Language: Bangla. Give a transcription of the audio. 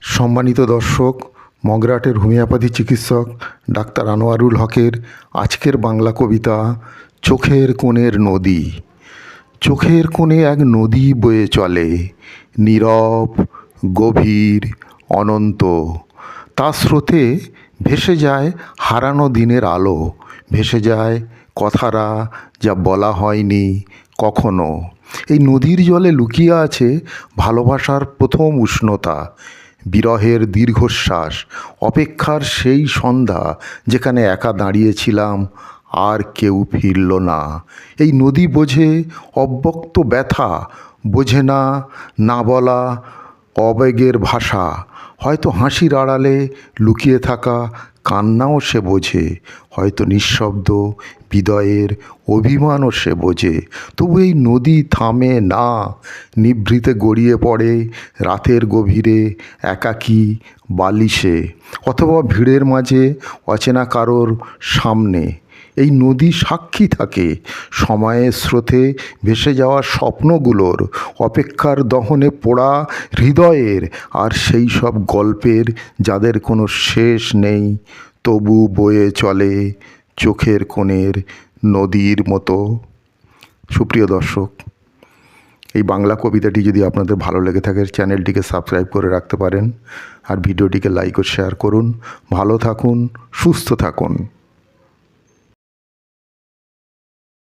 সম্মানিত দর্শক, মগরাটের হোমিওপ্যাথি চিকিৎসক ডাক্তার আনোয়ারুল হকের আজকের বাংলা কবিতা, চোখের কোণের নদী। চোখের কোণে এক নদী বয়ে চলে, নীরব, গভীর, অনন্ত। তার স্রোতে ভেসে যায় হারানো দিনের আলো, ভেসে যায় কথারা যা বলা হয়নি কখনো। এই নদীর জলে লুকিয়ে আছে ভালোবাসার প্রথম উষ্ণতা বিরহের দীর্ঘশ্বাস, অপেক্ষার সেই সন্ধ্যা যেখানে একা দাঁড়িয়েছিলাম, আর কেউ ফিরল না। এই নদী বোঝে অব্যক্ত ব্যথা, বোঝে না না বলা অবেগের ভাষা। হয়তো হাসির আড়ালে লুকিয়ে থাকা, কান্নাও সে বোঝে। হয়তো নিঃশব্দ হৃদয়ের অভিমানও সে বোঝে। তবু এই নদী থামে না, নিভৃতে গড়িয়ে পড়ে রাতের গভীরে একাকী বালিশে, অথবা ভিড়ের মাঝে অচেনা কারোর সামনে। এই নদী সাক্ষী থাকে। সময়ের স্রোতে ভেসে যাওয়া স্বপ্নগুলোর অপেক্ষার দহনে পোড়া হৃদয়ের আর সেই সব গল্পের যাদের কোনো শেষ নেই, তবু বয়ে চলে চোখের কোণের নদীর মতো। সুপ্রিয় দর্শক, এই বাংলা কবিতাটি যদি আপনাদের ভালো লেগে থাকে, চ্যানেলটিকে সাবস্ক্রাইব করে রাখতে পারেন আর ভিডিওটিকে লাইক ও শেয়ার করুন। ভালো থাকুন, সুস্থ থাকুন।